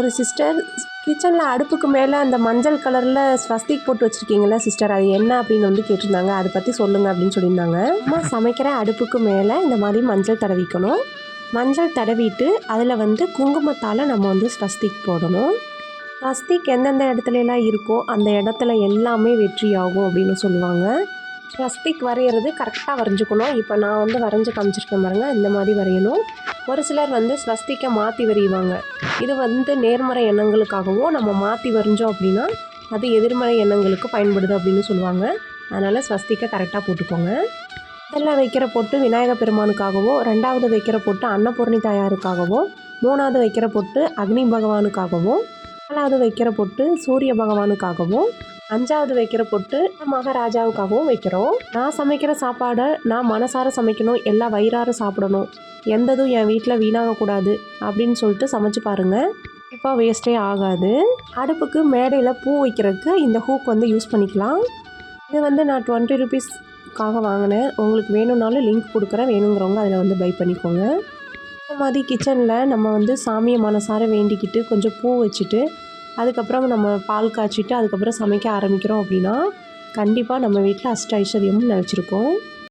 ஒரு சிஸ்டர் கிச்சனில் அடுப்புக்கு மேலே அந்த மஞ்சள் கலரில் ஸ்வஸ்திக் போட்டு வச்சுருக்கீங்களா சிஸ்டர் அது என்ன அப்படின்னு வந்து கேட்டிருந்தாங்க. அதை பற்றி சொல்லுங்கள் அப்படின்னு சொல்லியிருந்தாங்க. அம்மா சமைக்கிற அடுப்புக்கு மேலே இந்த மாதிரி மஞ்சள் தடவிக்கணும். மஞ்சள் தடவிட்டு அதில் வந்து குங்குமத்தால் நம்ம வந்து ஸ்வஸ்திக் போடணும். ஸ்வஸ்திக் எந்தெந்த இடத்துலலாம் இருக்கோ அந்த இடத்துல எல்லாமே வெற்றி ஆகும் அப்படின்னு சொல்லுவாங்க. ஸ்வஸ்திக் வரைகிறது கரெக்டாக வரைஞ்சிக்கணும். இப்போ நான் வந்து வரைஞ்சி காமிச்சிருக்கேன் பாருங்கள் இந்த மாதிரி வரையணும். ஒரு சிலர் வந்து ஸ்வஸ்திக்க மாற்றி வரைவாங்க. இது வந்து நேர்மறை எண்ணங்களுக்காகவும் நம்ம மாற்றி வரைஞ்சோம் அப்படின்னா அது எதிர்மறை எண்ணங்களுக்கு பயன்படுது அப்படின்னு சொல்லுவாங்க. அதனால் ஸ்வஸ்திக்க கரெக்டாக போட்டுக்கோங்க. முதல்ல வைக்கிற பொட்டு விநாயகர் பெருமானுக்காகவோ ரெண்டாவது வைக்கிற பொட்டு அன்னபூர்ணி தாயாருக்காகவோ மூணாவது வைக்கிற பொட்டு அக்னி பகவானுக்காகவோ நாலாவது வைக்கிற பொட்டு சூரிய பகவானுக்காகவும் அஞ்சாவது வைக்கிற பொட்டு மகாராஜாவுக்காகவும் வைக்கிறோம். நான் சமைக்கிற சாப்பாடை நான் மனசார சமைக்கணும் எல்லாம் வயிறார சாப்பிடணும். எந்ததும் என் வீட்டில் வீணாகக்கூடாது அப்படின்னு சொல்லிட்டு சமைச்சு பாருங்கள் இப்போ வேஸ்ட்டே ஆகாது. அடுப்புக்கு மேடையில் பூ வைக்கிறதுக்கு இந்த ஹூக் வந்து யூஸ் பண்ணிக்கலாம். இது வந்து நான் டுவெண்ட்டி ருபீஸ்க்காக வாங்கினேன். உங்களுக்கு வேணும்னாலும் லிங்க் கொடுக்குறேன். வேணுங்கிறவங்க அதில் வந்து பை பண்ணிக்கோங்க. மாதிரி கிச்சனில் நம்ம வந்து சாமியை மனசார வேண்டிக்கிட்டு கொஞ்சம் பூ வச்சுட்டு அதுக்கப்புறம் நம்ம பால் காய்ச்சிட்டு அதுக்கப்புறம் சமைக்க ஆரம்பிக்கிறோம் அப்படின்னா கண்டிப்பாக நம்ம வீட்டில் அஷ்ட ஐஸ்வர்யமும் நினச்சிருக்கோம்.